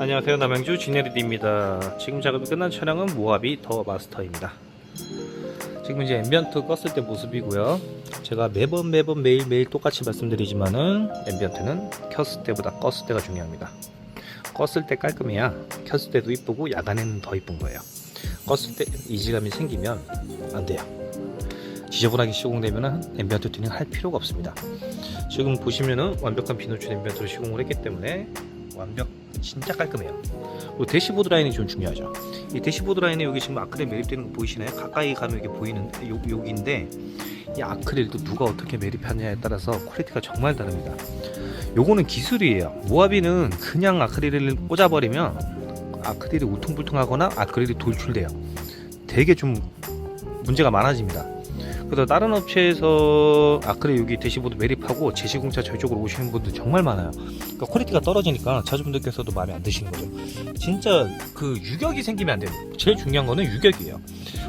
안녕하세요. 남양주 진에리디입니다. 지금 작업이 끝난 차량은 모하비 더 마스터입니다. 지금 이제 앰비언트 껐을 때 모습이고요. 제가 매번 매번 매일 매일 똑같이 말씀드리지만은 앰비언트는 켰을 때보다 껐을 때가 중요합니다. 껐을 때 깔끔해야 켰을 때도 이쁘고 야간에는 더 이쁜 거예요. 껐을 때 이질감이 생기면 안 돼요. 지저분하게 시공되면은 앰비언트 튜닝 할 필요가 없습니다. 지금 보시면은 완벽한 비노출 앰비언트로 시공을 했기 때문에 완벽 진짜 깔끔해요. 그리고 대시보드 라인이 좀 중요하죠. 이 대시보드 라인에 여기 지금 아크릴 매립되는 거 보이시나요? 가까이 가면 이게 보이는 요, 여기인데 이 아크릴도 누가 어떻게 매립하냐에 따라서 퀄리티가 정말 다릅니다. 요거는 기술이에요. 모하비는 그냥 아크릴을 꽂아버리면 아크릴이 울퉁불퉁하거나 아크릴이 돌출돼요. 되게 좀 문제가 많아집니다. 그래서 다른 업체에서 아크릴 여기 대시보드 매립하고 제시공차 저희 쪽으로 오시는 분들 정말 많아요. 그러니까 퀄리티가 떨어지니까 자주분들께서도 마음에 안 드시는 거죠. 진짜 그 유격이 생기면 안 돼요. 제일 중요한 거는 유격이에요.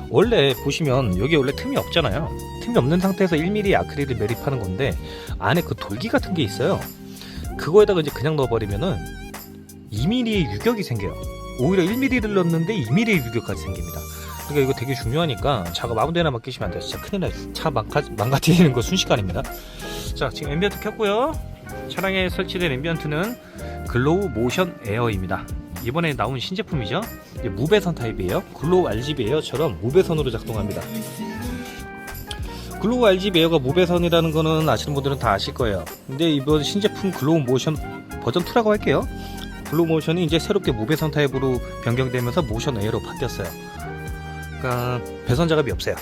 원래 보시면 여기 원래 틈이 없잖아요. 틈이 없는 상태에서 1mm 아크릴을 매립하는 건데 안에 그 돌기 같은 게 있어요. 그거에다가 이제 그냥 넣어버리면은 2mm의 유격이 생겨요. 오히려 1mm를 넣었는데 2mm의 유격까지 생깁니다. 그러니까 이거 되게 중요하니까 작업 아무 데나 맡기시면 안 돼요. 진짜 큰일 나요. 차 망가, 망가뜨리는 거 순식간입니다. 자, 지금 앰비언트 켰고요. 차량에 설치된 앰비언트는 글로우 모션 에어입니다. 이번에 나온 신제품이죠. 무배선 타입이에요. 글로우 RGB 에어처럼 무배선으로 작동합니다. 글로우 RGB 에어가 무배선이라는 거는 아시는 분들은 다 아실 거예요. 근데 이번 신제품 글로우 모션 버전 2라고 할게요. 글로우 모션이 이제 새롭게 무배선 타입으로 변경되면서 모션 에어로 바뀌었어요. 그러니까 배선 작업이 없어요.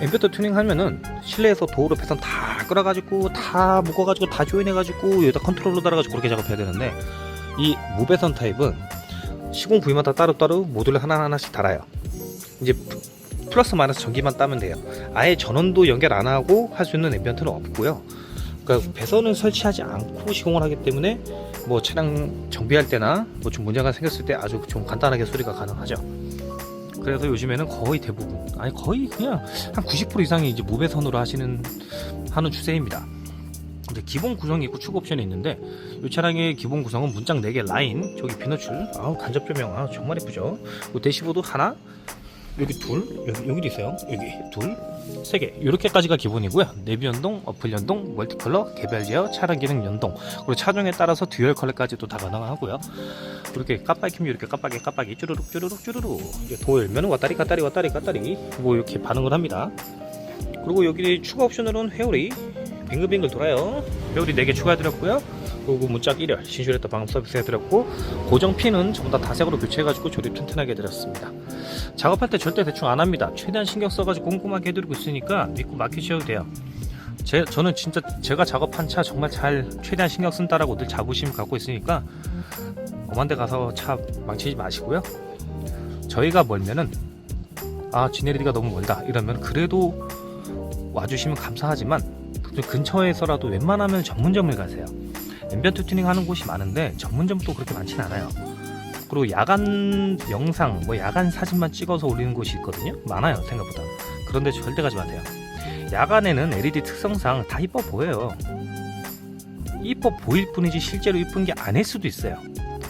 앰비언트 튜닝 하면은 실내에서 도어로 배선 다 끌어가지고 다 묶어가지고 다 조인해가지고 여기다 컨트롤러 달아가지고 그렇게 작업해야 되는데 이 무배선 타입은 시공 부위마다 따로따로 모듈을 하나하나씩 달아요. 이제 플- 플러스 마이너스 전기만 따면 돼요. 아예 전원도 연결 안 하고 할 수 있는 앰비언트는 없고요. 그러니까 배선을 설치하지 않고 시공을 하기 때문에 뭐 차량 정비할 때나 뭐 좀 문제가 생겼을 때 아주 좀 간단하게 수리가 가능하죠. 그래서 요즘에는 거의 대부분 아니 거의 그냥 한 90% 이상이 이제 무배선으로 하시는 하는 추세입니다. 근데 기본 구성이 있고 추가 옵션이 있는데 이 차량의 기본 구성은 문짝 4개 라인 저기 비너출 아우 간접 조명 아 정말 예쁘죠. 그 대시보드 하나 여기 둘? 여기 여기도 있어요. 여기 둘 세 개. 이렇게까지가 기본이고요. 내비 연동, 어플 연동, 멀티컬러, 개별 제어, 차량 기능 연동. 그리고 차종에 따라서 듀얼 컬러까지도 다 가능하고요. 이렇게 깜빡이 켜면 이렇게 깜빡이 깜빡이 쭈루룩 쭈루룩 쭈루룩. 이제 도 열면 왔다리 갔다리 왔다리 갔다리. 뭐 이렇게 반응을 합니다. 그리고 여기 추가 옵션으로는 회오리. 빙글빙글 돌아요. 회오리 4개 추가해드렸고요. 그리고 문짝 1열 신슈레터 방음 서비스 해드렸고 고정 핀은 전부 다 다색으로 교체해가지고 조립 튼튼하게 해드렸습니다 작업할 때 절대 대충 안 합니다 최대한 신경 써가지고 꼼꼼하게 해드리고 있으니까 믿고 맡기셔도 돼요 제, 저는 진짜 제가 작업한 차 정말 잘 최대한 신경 쓴다라고 늘 자부심 갖고 있으니까 엄한 데 가서 차 망치지 마시고요. 저희가 멀면은 아 지네리디가 너무 멀다 이러면 그래도 와주시면 감사하지만 그 근처에서라도 웬만하면 전문점을 가세요. 앰비언트 튜닝 하는 곳이 많은데 전문점도 그렇게 많진 않아요. 그리고 야간 영상, 뭐 야간 사진만 찍어서 올리는 곳이 있거든요. 많아요 생각보다. 그런데 절대 가지 마세요. 야간에는 LED 특성상 다 이뻐 보여요. 이뻐 보일 뿐이지 실제로 이쁜 게 아닐 수도 있어요.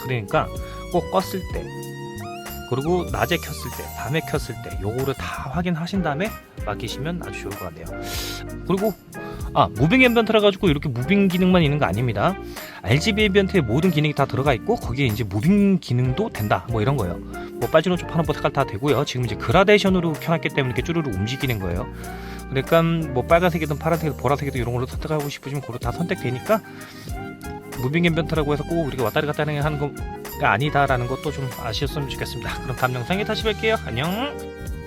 그러니까 꼭 껐을 때 그리고 낮에 켰을 때 밤에 켰을 때 요거를 다 확인하신 다음에 맡기시면 아주 좋을 것 같아요 그리고 아 무빙 앰비언트라 가지고 이렇게 무빙 기능만 있는 거 아닙니다 RGB 앰비언트에 모든 기능이 다 들어가 있고 거기에 이제 무빙 기능도 된다 뭐 이런 거예요 뭐 빨주노초 파란보 색깔 다 되고요 지금 이제 그라데이션으로 켜놨기 때문에 이렇게 쭈르르 움직이는 거예요 그러니까 뭐 빨간색이든 파란색이든 보라색이든 이런 걸로 선택하고 싶으시면 그로 다 선택되니까 무빙 앰비언트라고 해서 꼭 우리가 왔다리 갔다리 하는 거가 아니다라는 것도 좀 아셨으면 좋겠습니다. 그럼 다음 영상에 다시 뵐게요. 안녕.